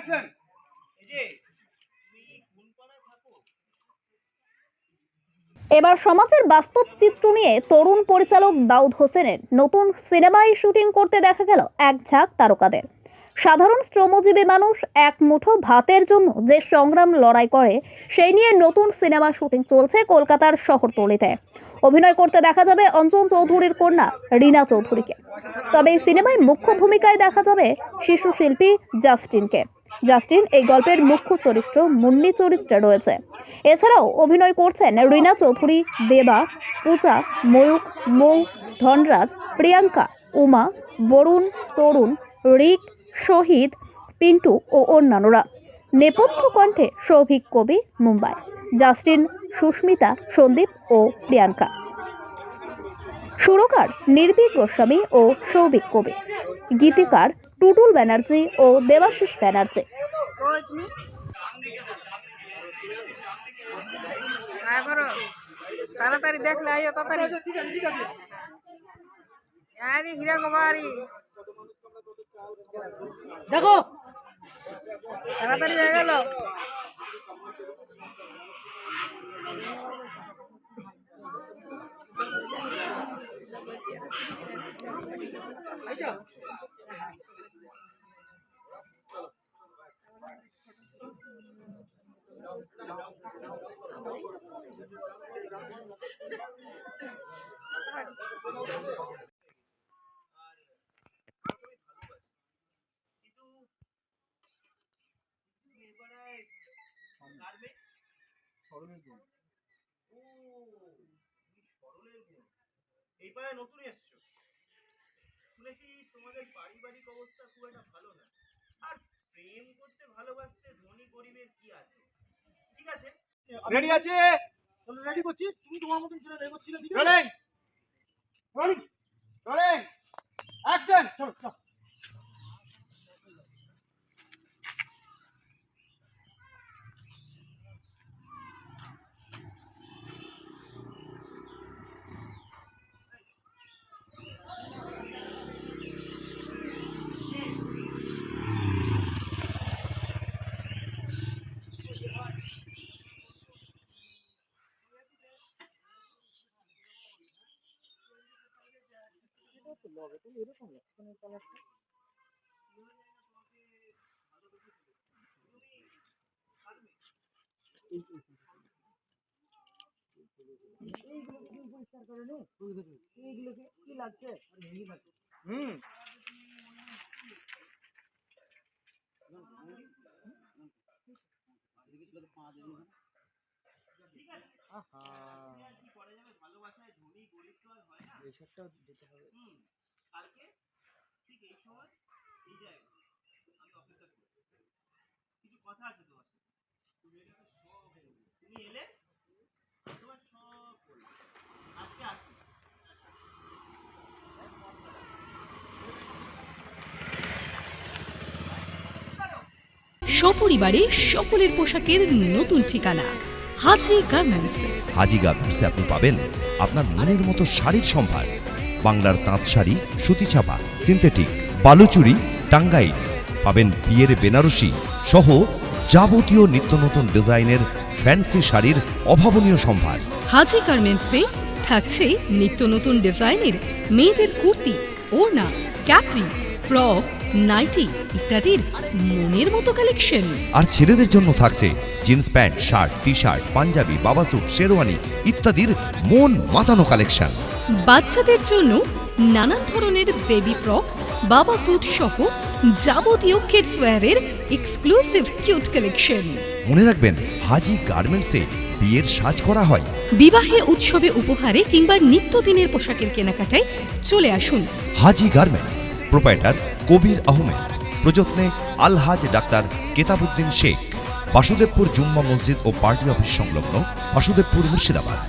Action এবার সমাজের বাস্তব চিত্র নিয়ে তরুণ পরিচালক দাউদ হোসেনের নতুন সিনেমায় শুটিং করতে দেখা গেল এক ঝাঁক তারকাদের। সাধারণ শ্রমজীবী মানুষ এক মুঠো ভাতের জন্য যে সংগ্রাম লড়াই করে সেই নিয়ে নতুন সিনেমা শুটিং চলছে কলকাতার শহরতলিতে। অভিনয় করতে দেখা যাবে অঞ্জন চৌধুরীর কন্যা রিনা চৌধুরীকে। তবে এই সিনেমায় মুখ্য ভূমিকায় দেখা যাবে শিশু শিল্পী জাস্টিনকে। জাস্টিন, এই গল্পের মুখ্য চরিত্র মুন্নি চরিত্রে রয়েছে। এছাড়াও অভিনয় করছেন রিনা চৌধুরী, দেবা, পূজা ময়ূক মৌ, ধনরাজ, প্রিয়াঙ্কা, উমা, বরুণ, তরুণ, রিক, শহীদ, পিন্টু ও অন্যান্যরা। নেপথ্য কণ্ঠে সৌভিক কবি, মুম্বাই। জাস্টিন, সুস্মিতা, সন্দীপ ও প্রিয়াঙ্কা। সুরকার নির্ভীক গোস্বামী ও সৌভিক কবি। গীতিকার টুটুল ব্যানার্জি ও দেবাশিস ব্যানার্জি। তাড়াতাড়ি দেখলে আইও তাড়াতাড়ি ঠিক আছে ঠিক আছে আরে হীরা কুমারী। দেখো। তাড়াতাড়ি হয়ে গেল। এইবারে নতুন এসছো। শুনেছি তোমাদের পারিবারিক অবস্থা খুব একটা ভালো না। আর প্রেম করতে ভালোবাসতে ধনী গরিবের কি আছে? ঠিক আছে? রেডি আছে? রেডি করছি তুমি তোমার মতন চলে রেডি করছিলে ঠিক আছে রোলিং রোলিং রোলিং অ্যাকশন চলো। চলো হুম কি করা যাবে ভালোবাসায় ধনী গরিব তো আর হয় না এইসবটা হবে। কালকে ঠিক এই সময় এই জায়গায় আমি অপেক্ষা করব। কিছু কথা আছে তোমার সাথে। তুমি এলে সব তুমি এলে তোমার সব বলবে। আজকে আসি। সপরিবারে সকলের পোশাকের নতুন ঠিকানা। হাজি গার্মেন্টস হাজি গার্মেন্টসে আপনি পাবেন আপনার মনের মতো শাড়ির সম্ভার। বাংলার তাঁত শাড়ি সুতি ছাপা সিনথেটিক বালুচুরি টাঙ্গাইল। পাবেন বিয়ের বেনারসি সহ যাবতীয় নিত্য নতুন ডিজাইনের ফ্যান্সি শাড়ির অভাবনীয় সম্ভার। হাজি গার্মেন্টসে থাকছে নিত্য নতুন ডিজাইনের মেয়েদের কুর্তি ওড়না ক্যাপ্রি ফ্রক নাইটি ইত্যাদির মনের মতো কালেকশন আর ছেলেদের জন্য থাকছে jeans pant shirt T shirt Panjabi বাবা স্যুট শেরওয়ানি ইত্যাদির মন মাতানো কালেকশন বাচ্চাদের জন্য নানান ধরনের বেবি ফ্রক বাবা স্যুট সহ যাবতীয় কিডস ওয়্যারের এক্সক্লুসিভ কিউট কালেকশন মনে রাখবেন হাজি গার্মেন্টসে বিয়ের সাজ করা হয়। বিবাহে উৎসবে উপহারে কিংবা নিত্যদিনের পোশাকের কেনাকাটায় চলে আসুন। Haji garments proprietor Kabir Ahmed. প্রযত্নে Alhaj doctor Ketabuddin Sheikh. Basudebpur Jumma Masjid ও পার্টি অফিস সংলগ্ন বাসুদেবপুর মুর্শিদাবাদ।